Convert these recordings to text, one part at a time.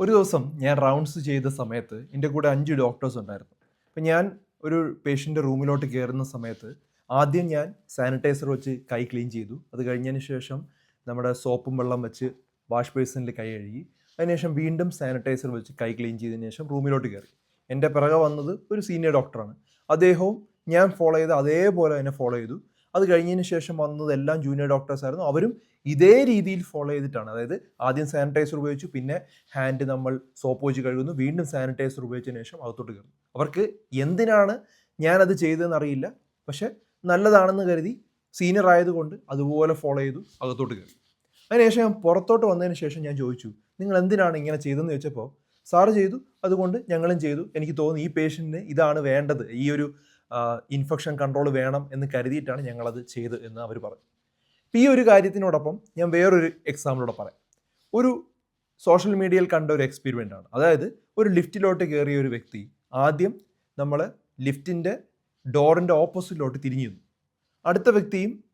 ഒരു ദിവസം ഞാൻ റൗണ്ട്സ് ചെയ്ത സമയത്ത് എന്റെ കൂടെ അഞ്ച് ഡോക്ടേഴ്സ് ഉണ്ടായിരുന്നു. അപ്പം ഞാൻ ഒരു പേഷ്യന്റെ റൂമിലോട്ട് കയറുന്ന സമയത്ത് ആദ്യം ഞാൻ സാനിറ്റൈസർ വെച്ച് കൈ ക്ലീൻ ചെയ്തു. അത് കഴിഞ്ഞതിന് ശേഷം നമ്മുടെ സോപ്പും വെള്ളം വെച്ച് വാഷ് ബേസിനിൽ കൈ കഴുകി. അതിനുശേഷം വീണ്ടും സാനിറ്റൈസർ വെച്ച് കൈ ക്ലീൻ ചെയ്തതിന് ശേഷം റൂമിലോട്ട് കയറി. എന്റെ പിറകെ വന്നത് ഒരു സീനിയർ ഡോക്ടറാണ് അദ്ദേഹവും ഞാൻ ഫോളോ ചെയ്ത് അതേപോലെ തന്നെ ഫോളോ ചെയ്തു. അത് കഴിഞ്ഞതിന് ശേഷം വന്നത് എല്ലാം ജൂനിയർ ഡോക്ടേഴ്സ് ആയിരുന്നു. അവരും ഇതേ രീതിയിൽ ഫോളോ ചെയ്തിട്ടാണ്. അതായത് ആദ്യം സാനിറ്റൈസർ ഉപയോഗിച്ചു പിന്നെ ഹാൻഡ് നമ്മൾ സോപ്പ് വെച്ച് കഴുകുന്നു വീണ്ടും സാനിറ്റൈസർ ഉപയോഗിച്ചതിന് ശേഷം അകത്തോട്ട് കയറുന്നു. അവർക്ക് എന്തിനാണ് ഞാനത് ചെയ്തതെന്ന് അറിയില്ല. പക്ഷെ നല്ലതാണെന്ന് കരുതി സീനിയർ ആയതുകൊണ്ട് അതുപോലെ ഫോളോ ചെയ്തു അകത്തോട്ട് കയറി. അതിനുശേഷം ഞാൻ പുറത്തോട്ട് വന്നതിന് ശേഷം ഞാൻ ചോദിച്ചു നിങ്ങൾ എന്തിനാണ് ഇങ്ങനെ ചെയ്തതെന്ന് ചോദിച്ചപ്പോൾ സാറ് ചെയ്തു അതുകൊണ്ട് ഞങ്ങളും ചെയ്തു. എനിക്ക് തോന്നുന്നു ഈ പേഷ്യന്റിന് ഇതാണ് വേണ്ടത്. ഈ ഒരു ഇൻഫെക്ഷൻ കൺട്രോൾ വേണം എന്ന് കരുതിയിട്ടാണ് ഞങ്ങളത് ചെയ്ത് എന്ന് അവർ പറഞ്ഞു. ഈ ഒരു കാര്യത്തിനോടൊപ്പം ഞാൻ വേറൊരു എക്സാമ്പിളോടെ പറയാം. ഒരു സോഷ്യൽ മീഡിയയിൽ കണ്ട ഒരു എക്സ്പീരിമെന്റ് ആണ്. അതായത് ഒരു ലിഫ്റ്റിലോട്ട് കയറിയ ഒരു വ്യക്തി ആദ്യം നമ്മൾ ലിഫ്റ്റിന്റെ ഡോറിന്റെ ഓപ്പോസിറ്റിലോട്ട് തിരിഞ്ഞു അടുത്ത വ്യക്തിയും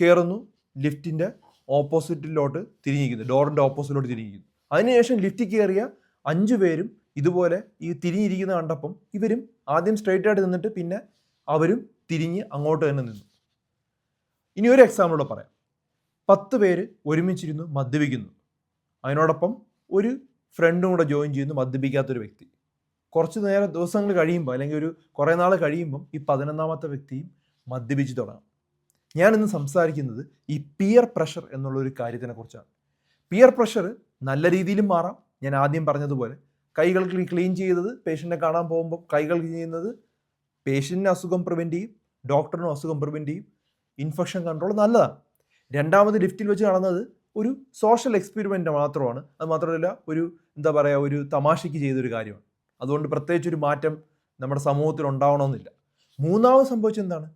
കയറുന്നു ലിഫ്റ്റിന്റെ ഓപ്പോസിറ്റിലോട്ട് തിരിഞ്ഞിരിക്കുന്നു ഡോറിന്റെ ഓപ്പോസിറ്റിലോട്ട് തിരിഞ്ഞിരിക്കുന്നു അതിനുശേഷം ലിഫ്റ്റിൽ കയറിയ അഞ്ചു പേരും ഇതുപോലെ ഈ തിരിഞ്ഞിരിക്കുന്ന കണ്ടപ്പം ഇവരും ആദ്യം സ്ട്രെയിറ്റ് ആയിട്ട് നിന്നിട്ട് പിന്നെ അവരും തിരിഞ്ഞ് അങ്ങോട്ട് തന്നെ നിന്നു. ഇനി ഒരു എക്സാമ്പിളൂടെ പറയാം. പത്ത് പേര് ഒരുമിച്ചിരുന്നു മദ്യപിക്കുന്നു. അതിനോടൊപ്പം ഒരു ഫ്രണ്ടും കൂടെ ജോയിൻ ചെയ്യുന്നു മദ്യപിക്കാത്തൊരു വ്യക്തി. കുറച്ച് നേരം ദിവസങ്ങൾ കഴിയുമ്പോൾ അല്ലെങ്കിൽ ഒരു കുറേ നാൾ കഴിയുമ്പം ഈ പതിനൊന്നാമത്തെ വ്യക്തിയും മദ്യപിച്ച് തുടങ്ങാം. ഇന്ന് സംസാരിക്കുന്നത് ഈ പിയർ പ്രഷർ എന്നുള്ള ഒരു കാര്യത്തിനെ കുറിച്ചാണ്. പിയർ പ്രഷർ നല്ല രീതിയിലും മാറാം. ഞാൻ ആദ്യം പറഞ്ഞതുപോലെ കൈകൾ ക്ലീൻ ചെയ്തത് പേഷ്യന്റിനെ കാണാൻ പോകുമ്പോൾ കൈകൾ ക്ലീൻ ചെയ്യുന്നത് പേഷ്യന്റിന് അസുഖം പ്രിവെന്റ് ചെയ്യും ഡോക്ടറിനും അസുഖം പ്രിവെന്റ് ചെയ്യും ഇൻഫെക്ഷൻ കൺട്രോൾ നല്ലതാണ്. രണ്ടാമത് ലിഫ്റ്റിൽ വെച്ച് കാണുന്നത് ഒരു സോഷ്യൽ എക്സ്പെരിമെന്റ് മാത്രമാണ്. അത് മാത്രമല്ല ഒരു എന്താ പറയുക ഒരു തമാശയ്ക്ക് ചെയ്തൊരു കാര്യമാണ്. അതുകൊണ്ട് പ്രത്യേകിച്ച് ഒരു മാറ്റം നമ്മുടെ സമൂഹത്തിൽ ഉണ്ടാവണമെന്നില്ല. മൂന്നാമത് സംഭവിച്ചത് എന്താണ്?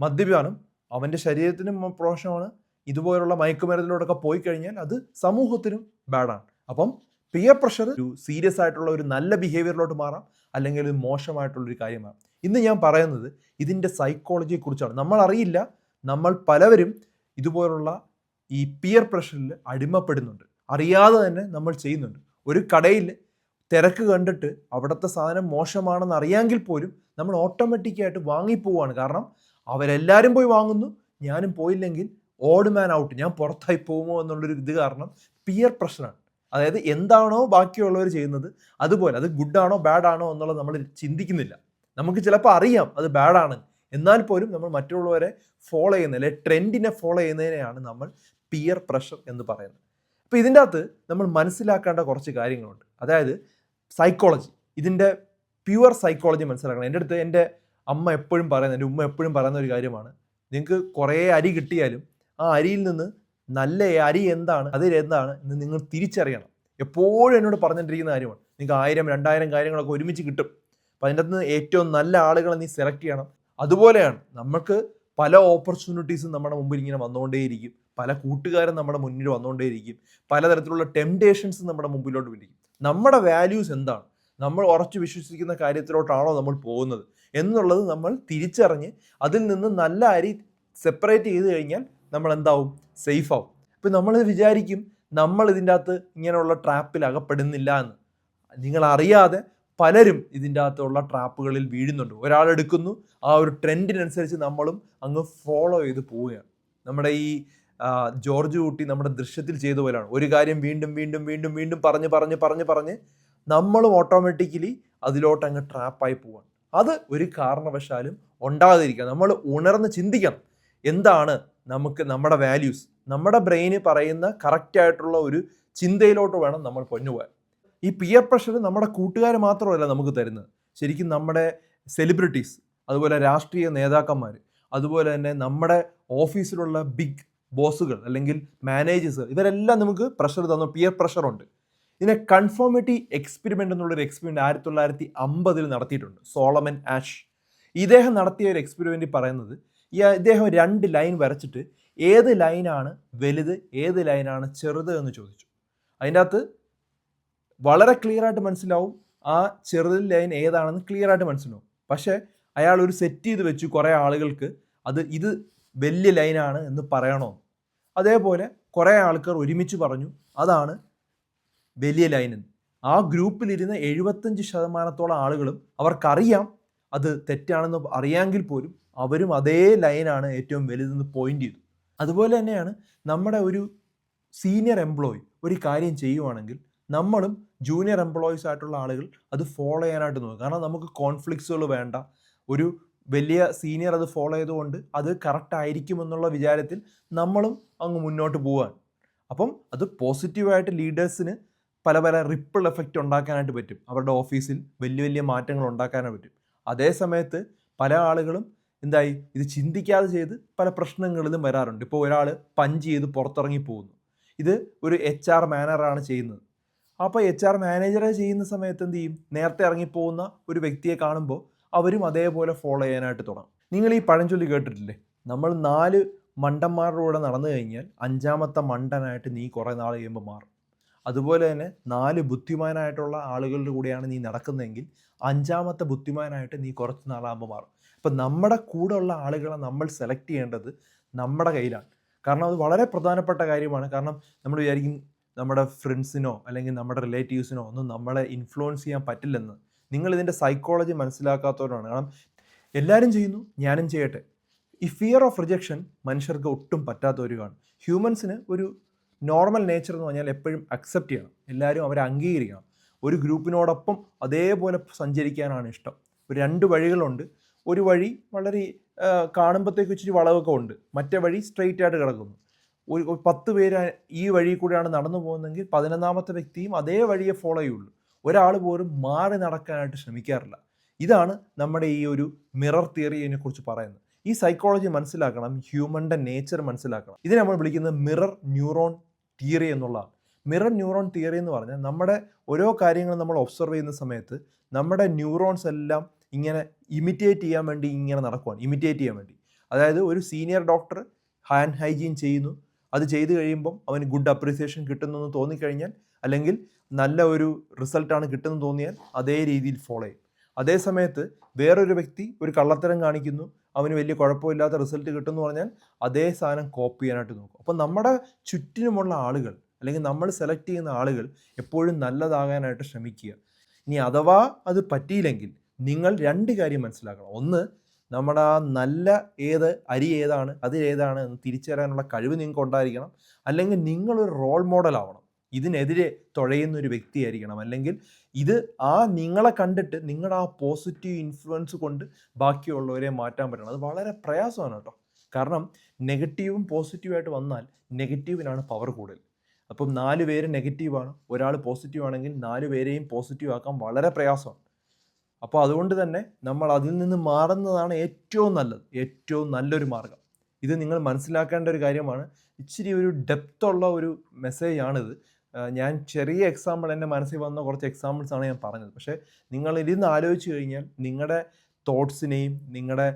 മദ്യപാനം. അവന്റെ ശരീരത്തിനും പ്രോഷമാണ് ഇതുപോലുള്ള മയക്കുമരുന്നിലോടൊക്കെ പോയി കഴിഞ്ഞാൽ അത് സമൂഹത്തിനും ബാഡാണ് അപ്പം പിയർ പ്രഷർ ഒരു സീരിയസ് ആയിട്ടുള്ള ഒരു നല്ല ബിഹേവിയറിലോട്ട് മാറാം അല്ലെങ്കിൽ ഒരു മോശമായിട്ടുള്ള ഒരു കാര്യമാണ് ഇന്ന് ഞാൻ പറയുന്നത് ഇതിന്റെ സൈക്കോളജിയെ കുറിച്ചാണ് നമ്മൾ അറിയില്ല നമ്മൾ പലവരും ഇതുപോലുള്ള ഈ പിയർ പ്രഷറിൽ അടിമപ്പെടുന്നുണ്ട്. അറിയാതെ തന്നെ നമ്മൾ ചെയ്യുന്നുണ്ട്. ഒരു കടയിൽ തിരക്ക് കണ്ടിട്ട് അവിടുത്തെ സാധനം മോശമാണെന്ന് അറിയാമെങ്കിൽ പോലും നമ്മൾ ഓട്ടോമാറ്റിക്കായിട്ട് വാങ്ങിപ്പോവാണ്. കാരണം അവരെല്ലാവരും പോയി വാങ്ങുന്നു ഞാനും പോയില്ലെങ്കിൽ ഓഡ് മാൻ ഔട്ട് ഞാൻ പുറത്തായി പോകുമോ എന്നുള്ളൊരു ഇത് കാരണം പിയർ പ്രഷറാണ് അതായത് എന്താണോ ബാക്കിയുള്ളവർ ചെയ്യുന്നത് അതുപോലെ അത് ഗുഡ് ആണോ ബാഡ് ആണോ എന്നുള്ളത് നമ്മൾ ചിന്തിക്കുന്നില്ല. നമുക്ക് ചിലപ്പോൾ അറിയാം അത് ബാഡാണ്. എന്നാൽ പോലും നമ്മൾ മറ്റുള്ളവരെ ഫോളോ ചെയ്യുന്ന അല്ലെ ട്രെൻഡിനെ ഫോളോ ചെയ്യുന്നതിനെയാണ് നമ്മൾ പിയർ പ്രഷർ എന്ന് പറയുന്നത്. അപ്പോൾ ഇതിന്റെ അകത്ത് നമ്മൾ മനസ്സിലാക്കേണ്ട കുറച്ച് കാര്യങ്ങളുണ്ട്. അതായത് സൈക്കോളജി ഇതിന്റെ പ്യുവർ സൈക്കോളജി മനസ്സിലാക്കണം. എന്റെ അടുത്ത് എന്റെ അമ്മ എപ്പോഴും പറയുന്ന എന്റെ ഉമ്മ എപ്പോഴും പറയുന്ന ഒരു കാര്യമാണ്. നിങ്ങൾക്ക് കുറേ അരി കിട്ടിയാലും ആ അരിയിൽ നിന്ന് നല്ല അരി എന്താണ്? അതിൽ എന്താണ്? എന്ന് നിങ്ങൾ തിരിച്ചറിയണം. എപ്പോഴും എന്നോട് പറഞ്ഞുകൊണ്ടിരിക്കുന്ന കാര്യമാണ്. നിങ്ങൾക്ക് ആയിരം രണ്ടായിരം കാര്യങ്ങളൊക്കെ ഒരുമിച്ച് കിട്ടും. അപ്പം അതിന്റെ അകത്ത് ഏറ്റവും നല്ല ആളുകളെ നീ സെലക്ട് ചെയ്യണം. അതുപോലെയാണ് നമുക്ക് പല ഓപ്പർച്യൂണിറ്റീസും നമ്മുടെ മുമ്പിൽ ഇങ്ങനെ വന്നുകൊണ്ടേയിരിക്കും. പല കൂട്ടുകാരും നമ്മുടെ മുന്നിൽ വന്നുകൊണ്ടേയിരിക്കും. പലതരത്തിലുള്ള ടെംപ്ടേഷൻസ് നമ്മുടെ മുമ്പിലോട്ട് വിളിക്കും നമ്മുടെ വാല്യൂസ് എന്താണ്? നമ്മൾ ഉറച്ചു വിശ്വസിക്കുന്ന കാര്യത്തിലോട്ടാണോ നമ്മൾ പോകുന്നത്? എന്നുള്ളത് നമ്മൾ തിരിച്ചറിഞ്ഞ് അതിൽ നിന്ന് നല്ല അരി സെപ്പറേറ്റ് ചെയ്ത് കഴിഞ്ഞാൽ നമ്മൾ എന്താവും സേഫ് ആവും ഇപ്പം നമ്മൾ വിചാരിക്കും നമ്മൾ ഇതിന്റെ അകത്ത് ഇങ്ങനെയുള്ള ട്രാപ്പിൽ അകപ്പെടുന്നില്ല എന്ന്. നിങ്ങൾ അറിയാതെ പലരും ഇതിന്റെ അകത്തുള്ള ട്രാപ്പുകളിൽ വീഴുന്നുണ്ട്. ഒരാൾ എടുക്കുന്നു ആ ഒരു ട്രെൻഡിനനുസരിച്ച് നമ്മളും അങ്ങ് ഫോളോ ചെയ്ത് പോവുകയാണ്. നമ്മുടെ ഈ ജോർജ് കുട്ടി നമ്മുടെ ദൃശ്യത്തിൽ ചെയ്ത പോലെയാണ്. ഒരു കാര്യം വീണ്ടും വീണ്ടും വീണ്ടും വീണ്ടും പറഞ്ഞ് പറഞ്ഞ് പറഞ്ഞ് പറഞ്ഞ് നമ്മളും ഓട്ടോമാറ്റിക്കലി അതിലോട്ട് അങ്ങ് ട്രാപ്പായി പോവാണ് അത് ഒരു കാരണവശാലും ഉണ്ടാകാതിരിക്കുക. നമ്മൾ ഉണർന്ന് ചിന്തിക്കണം. എന്താണ് നമുക്ക് നമ്മുടെ വാല്യൂസ് നമ്മുടെ ബ്രെയിന് പറയുന്ന കറക്റ്റ് ആയിട്ടുള്ള ഒരു ചിന്തയിലോട്ട് വേണം നമ്മൾ പൊന്നുപോകാൻ ഈ പിയർ പ്രഷർ നമ്മുടെ കൂട്ടുകാർ മാത്രമല്ല നമുക്ക് തരുന്നത്. ശരിക്കും നമ്മുടെ സെലിബ്രിറ്റീസ് അതുപോലെ രാഷ്ട്രീയ നേതാക്കന്മാർ അതുപോലെ തന്നെ നമ്മുടെ ഓഫീസിലുള്ള ബിഗ് ബോസുകൾ അല്ലെങ്കിൽ മാനേജേഴ്സ് ഇവരെല്ലാം നമുക്ക് പ്രഷർ തന്നു പിയർ പ്രഷർ ഉണ്ട്. ഇതിനെ കൺഫോമിറ്റി എക്സ്പെരിമെന്റ് എന്നുള്ളൊരു എക്സ്പെരിമെന്റ് ആയിരത്തി തൊള്ളായിരത്തി അമ്പതിൽ നടത്തിയിട്ടുണ്ട് സോളമൻ ആഷ്. ഇദ്ദേഹം നടത്തിയ ഒരു എക്സ്പെരിമെന്റ് പറയുന്നത് ഈ ഇദ്ദേഹം രണ്ട് ലൈൻ വരച്ചിട്ട് ഏത് ലൈനാണ് വലുത് ഏത് ലൈനാണ് ചെറുത് എന്ന് ചോദിച്ചു. അതിന്റെ അകത്ത് വളരെ ക്ലിയർ ആയിട്ട് മനസ്സിലാവും ആ ചെറുത് ലൈൻ ഏതാണെന്ന് ക്ലിയർ ആയിട്ട് മനസ്സിലാവും. പക്ഷേ അയാൾ ഒരു സെറ്റ് ചെയ്ത് വെച്ചു കുറേ ആളുകൾക്ക് അത് ഇത് വലിയ ലൈനാണ് എന്ന് പറയണോ? അതേപോലെ കുറേ ആൾക്കാർ ഒരുമിച്ച് പറഞ്ഞു അതാണ് വലിയ ലൈൻ എന്ന്. ആ ഗ്രൂപ്പിലിരുന്ന എഴുപത്തഞ്ച് ശതമാനത്തോളം ആളുകളും അവർക്കറിയാം അത് തെറ്റാണെന്ന് അറിയാമെങ്കിൽ പോലും അവരും അതേ ലൈനാണ് ഏറ്റവും വലുതെന്ന് പോയിന്റ് ചെയ്തു. അതുപോലെ തന്നെയാണ് നമ്മുടെ ഒരു സീനിയർ എംപ്ലോയി ഒരു കാര്യം ചെയ്യുവാണെങ്കിൽ നമ്മളും ജൂനിയർ എംപ്ലോയീസ് ആയിട്ടുള്ള ആളുകൾ അത് ഫോളോ ചെയ്യാനായിട്ട് നോക്കും. കാരണം നമുക്ക് കോൺഫ്ലിക്ട്സുകൾ വേണ്ട. ഒരു വലിയ സീനിയർ അത് ഫോളോ ചെയ്തുകൊണ്ട് അത് കറക്റ്റ് ആയിരിക്കും എന്നുള്ള വിചാരത്തിൽ നമ്മളും അങ്ങ് മുന്നോട്ട് പോവാൻ അപ്പം അത് പോസിറ്റീവായിട്ട് ലീഡേഴ്സിന് പല പല റിപ്പിൾ എഫക്റ്റ് ഉണ്ടാക്കാനായിട്ട് പറ്റും. അവരുടെ ഓഫീസിൽ വലിയ വലിയ മാറ്റങ്ങൾ ഉണ്ടാക്കാനായിട്ട് പറ്റും. അതേ സമയത്ത് പല ആളുകളും എന്തായി? ഇത് ചിന്തിക്കാതെ ചെയ്ത് പല പ്രശ്നങ്ങളിലും വരാറുണ്ട്. ഇപ്പോൾ ഒരാൾ പഞ്ച് ചെയ്ത് പുറത്തിറങ്ങി പോകുന്നു. ഇത് ഒരു എച്ച് ആർ മാനറാണ് ചെയ്യുന്നത്. അപ്പോൾ എച്ച് ആർ മാനേജറെ ചെയ്യുന്ന സമയത്ത് എന്ത് ചെയ്യും? നേരത്തെ ഇറങ്ങിപ്പോകുന്ന ഒരു വ്യക്തിയെ കാണുമ്പോൾ അവരും അതേപോലെ ഫോളോ ചെയ്യാനായിട്ട് തുടങ്ങും. നിങ്ങൾ ഈ പഴഞ്ചൊല്ലി കേട്ടിട്ടില്ലേ? നമ്മൾ നാല് മണ്ടന്മാരുടെ കൂടെ നടന്നു കഴിഞ്ഞാൽ അഞ്ചാമത്തെ മണ്ടനായിട്ട് നീ കുറേ നാൾ കഴിയുമ്പോൾ മാറും. അതുപോലെ തന്നെ നാല് ബുദ്ധിമാനായിട്ടുള്ള ആളുകളുടെ കൂടെയാണ് നീ നടക്കുന്നതെങ്കിൽ അഞ്ചാമത്തെ ബുദ്ധിമാനായിട്ട് നീ കുറച്ച് നാളാകുമ്പോൾ മാറും. അപ്പം നമ്മുടെ കൂടെ ഉള്ള ആളുകളെ നമ്മൾ സെലക്ട് ചെയ്യേണ്ടത് നമ്മുടെ കയ്യിലാണ്. കാരണം അത് വളരെ പ്രധാനപ്പെട്ട കാര്യമാണ്. കാരണം നമ്മൾ വിചാരിക്കും നമ്മുടെ ഫ്രണ്ട്സിനോ അല്ലെങ്കിൽ നമ്മുടെ റിലേറ്റീവ്സിനോ ഒന്നും നമ്മളെ ഇൻഫ്ലുവൻസ് ചെയ്യാൻ പറ്റില്ലെന്ന്. നിങ്ങൾ ഇതിന്റെ സൈക്കോളജി മനസ്സിലാക്കാത്തവരാണ്. കാരണം എല്ലാവരും ചെയ്യുന്നു ഞാനും ചെയ്യട്ടെ. ഈ ഫിയർ ഓഫ് റിജക്ഷൻ മനുഷ്യർക്ക് ഒട്ടും പറ്റാത്ത ഒരു കാണും ഹ്യൂമൻസിന് ഒരു നോർമൽ നേച്ചർ എന്ന് പറഞ്ഞാൽ എപ്പോഴും അക്സെപ്റ്റ് ചെയ്യണം. എല്ലാവരും അവരെ അംഗീകരിക്കണം. ഒരു ഗ്രൂപ്പിനോടൊപ്പം അതേപോലെ സഞ്ചരിക്കാനാണ് ഇഷ്ടം. ഒരു രണ്ട് വഴികളുണ്ട്. ഒരു വഴി വളരെ കാണുമ്പോഴത്തേക്ക് ഇച്ചിരി വളവൊക്കെ ഉണ്ട്. മറ്റേ വഴി സ്ട്രെയിറ്റ് ആയിട്ട് കിടക്കുന്നു. ഒരു പത്ത് പേര് ഈ വഴി കൂടെയാണ് നടന്നു പോകുന്നതെങ്കിൽ പതിനൊന്നാമത്തെ വ്യക്തിയും അതേ വഴിയെ ഫോളോ ചെയ്യുള്ളൂ. ഒരാൾ പോലും മാറി നടക്കാനായിട്ട് ശ്രമിക്കാറില്ല. ഇതാണ് നമ്മുടെ ഈ ഒരു മിറർ തിയറിയെ കുറിച്ച് പറയുന്നത്. ഈ സൈക്കോളജി മനസ്സിലാക്കണം ഹ്യൂമന്റെ നേച്ചർ മനസ്സിലാക്കണം. ഇതിനെ നമ്മൾ വിളിക്കുന്നത് മിറർ ന്യൂറോൺ തിയറി എന്നുള്ളതാണ്. മിറർ ന്യൂറോൺ തിയറി എന്ന് പറഞ്ഞാൽ നമ്മുടെ ഓരോ കാര്യങ്ങളും നമ്മൾ ഒബ്സർവ് ചെയ്യുന്ന സമയത്ത് നമ്മുടെ ന്യൂറോൺസ് എല്ലാം ഇങ്ങനെ ഇമിറ്റേറ്റ് ചെയ്യാൻ വേണ്ടി ഇങ്ങനെ നടക്കുവാണ്. ഇമിറ്റേറ്റ് ചെയ്യാൻ വേണ്ടി. അതായത് ഒരു സീനിയർ ഡോക്ടർ ഹാൻഡ് ഹൈജീൻ ചെയ്യുന്നു. അത് ചെയ്തു കഴിയുമ്പം അവന് ഗുഡ് അപ്രീസിയേഷൻ കിട്ടുന്നെന്ന് തോന്നിക്കഴിഞ്ഞാൽ അല്ലെങ്കിൽ നല്ല ഒരു റിസൾട്ടാണ് കിട്ടുന്നത് തോന്നിയാൽ അതേ രീതിയിൽ ഫോളോ ചെയ്യും. അതേ സമയത്ത് വേറൊരു വ്യക്തി ഒരു കള്ളത്തരം കാണിക്കുന്നു. അവന് വലിയ കുഴപ്പമില്ലാത്ത റിസൾട്ട് കിട്ടുമെന്ന് പറഞ്ഞാൽ അതേ സാധനം കോപ്പി ചെയ്യാനായിട്ട് നോക്കും. അപ്പം നമ്മുടെ ചുറ്റിനുമുള്ള ആളുകൾ അല്ലെങ്കിൽ നമ്മൾ സെലക്ട് ചെയ്യുന്ന ആളുകൾ എപ്പോഴും നല്ലതാകാനായിട്ട് ശ്രമിക്കുക. ഇനി അഥവാ അത് പറ്റിയില്ലെങ്കിൽ നിങ്ങൾ രണ്ട് കാര്യം മനസ്സിലാക്കണം. ഒന്ന് നമ്മുടെ ആ നല്ല ഏത് അരി ഏതാണ് അതിലേതാണ് എന്ന് തിരിച്ചറിയാനുള്ള കഴിവ് നിങ്ങൾക്ക് ഉണ്ടായിരിക്കണം. അല്ലെങ്കിൽ നിങ്ങളൊരു റോൾ മോഡൽ ആവണം. ഇതിനെതിരെ തുഴയുന്ന ഒരു വ്യക്തിയായിരിക്കണം. അല്ലെങ്കിൽ ഇത് ആ നിങ്ങളെ കണ്ടിട്ട് നിങ്ങളുടെ ആ പോസിറ്റീവ് ഇൻഫ്ലുവൻസ് കൊണ്ട് ബാക്കിയുള്ളവരെ മാറ്റാൻ പറ്റണം. അത് വളരെ പ്രയാസമാണ് കേട്ടോ. കാരണം നെഗറ്റീവും പോസിറ്റീവായിട്ട് വന്നാൽ നെഗറ്റീവിനാണ് പവർ കൂടുതൽ. അപ്പം നാല് പേര് നെഗറ്റീവാണ് ഒരാൾ പോസിറ്റീവ് ആണെങ്കിൽ നാല് പേരെയും പോസിറ്റീവ് ആക്കാൻ വളരെ പ്രയാസമാണ്. അപ്പോൾ അതുകൊണ്ട് തന്നെ നമ്മൾ അതിൽ നിന്ന് മാറുന്നതാണ് ഏറ്റവും നല്ലത് ഏറ്റവും നല്ലൊരു മാർഗം. ഇത് നിങ്ങൾ മനസ്സിലാക്കേണ്ട ഒരു കാര്യമാണ്. ഇച്ചിരി ഒരു ഡെപ്തുള്ള ഒരു മെസ്സേജ് ആണിത്. ഞാൻ ചെറിയ എക്സാമ്പിൾ എന്റെ മനസ്സിൽ വന്ന കുറച്ച് എക്സാമ്പിൾസ് ആണ് ഞാൻ പറഞ്ഞത്. പക്ഷേ നിങ്ങൾ ഇരുന്ന് ആലോചിച്ച് കഴിഞ്ഞാൽ നിങ്ങളുടെ തോട്ട്സിനെയും നിങ്ങളുടെ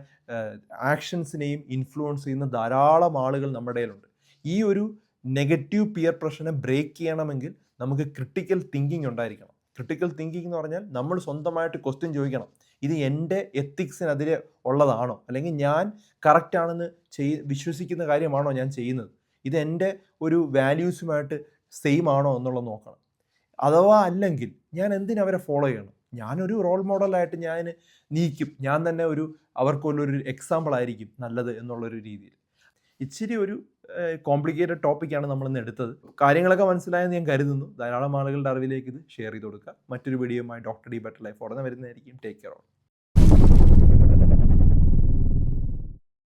ആക്ഷൻസിനെയും ഇൻഫ്ലുവൻസ് ചെയ്യുന്ന ധാരാളം ആളുകൾ നമ്മുടെ ഇടയിലുണ്ട്. ഈ ഒരു നെഗറ്റീവ് പിയർ പ്രഷനെ ബ്രേക്ക് ചെയ്യണമെങ്കിൽ നമുക്ക് ക്രിട്ടിക്കൽ തിങ്കിങ് ഉണ്ടായിരിക്കണം. ക്രിട്ടിക്കൽ തിങ്കിങ് എന്ന് പറഞ്ഞാൽ നമ്മൾ സ്വന്തമായിട്ട് ക്വസ്റ്റ്യൻ ചോദിക്കണം. ഇത് എന്റെ എത്തിക്സിനെതിരെ ഉള്ളതാണോ? അല്ലെങ്കിൽ ഞാൻ കറക്റ്റാണെന്ന് ചെയ് വിശ്വസിക്കുന്ന കാര്യമാണോ ഞാൻ ചെയ്യുന്നത്? ഇത് എന്റെ ഒരു വാല്യൂസുമായിട്ട് സെയിം ആണോ എന്നുള്ളത് നോക്കണം. അഥവാ അല്ലെങ്കിൽ ഞാൻ എന്തിനവരെ ഫോളോ ചെയ്യണം? ഞാനൊരു റോൾ മോഡലായിട്ട് ഞാൻ നീക്കും. ഞാൻ തന്നെ ഒരു അവർക്കുള്ളൊരു എക്സാമ്പിൾ ആയിരിക്കും നല്ലത് എന്നുള്ളൊരു രീതിയിൽ. ഇച്ചിരി ഒരു കോംപ്ലിക്കേറ്റഡ് ടോപ്പിക്കാണ് നമ്മൾ ഇന്ന് എടുത്തത്. കാര്യങ്ങളൊക്കെ മനസ്സിലായെന്ന് ഞാൻ കരുതുന്നു. ധാരാളം ആളുകളുടെ അറിവിലേക്ക് ഇത് ഷെയർ ചെയ്ത് കൊടുക്കുക. മറ്റൊരു വീഡിയോയുമായി ഡോക്ടർ ഡി ബെറ്റർ ലൈഫ് ഉടനെ വരുന്നതായിരിക്കും. Take care all